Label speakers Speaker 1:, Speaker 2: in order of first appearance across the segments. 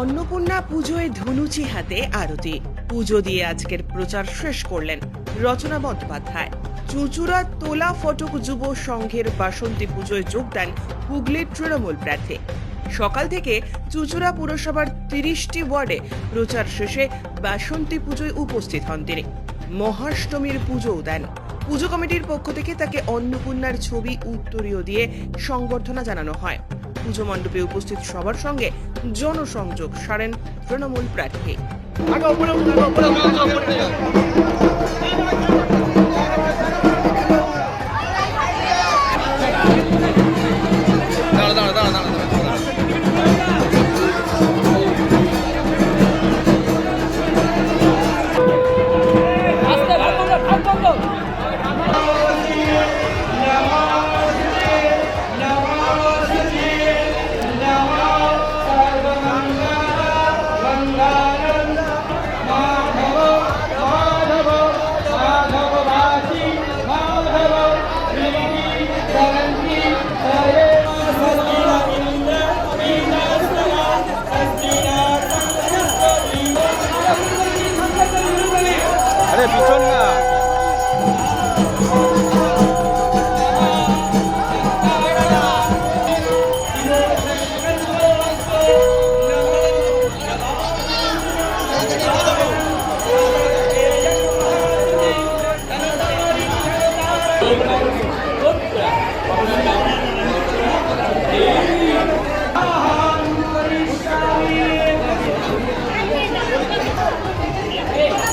Speaker 1: অন্নপূর্ণা পুজোয় ধনুচি হাতে আরতি। পুজো দিয়ে আজকের প্রচার শেষ করলেন রচনা বন্দ্যোপাধ্যায়। চুঁচুড়া তোলা ফটক যুব সংঘের বাসন্তী পুজোয় যোগ দেন হুগলির তৃণমূল প্রার্থী। সকাল থেকে চুঁচুড়া পুরসভার তিরিশটি ওয়ার্ডে প্রচার শেষে বাসন্তী পুজোয় উপস্থিত হন তিনি। মহাষ্টমীর পুজোও দেন পুজো কমিটির পক্ষ থেকে তাকে অন্নপূর্ণার ছবি, উত্তরীয় দিয়ে সংবর্ধনা জানানো হয়। পুজো মণ্ডপে উপস্থিত সবার সঙ্গে জনসংযোগ সারেন তৃণমূল প্রার্থী।
Speaker 2: 아래 비쳤나? Hey!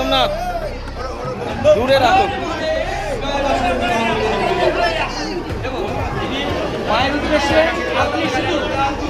Speaker 2: সোমনাথ দূরে রাখো।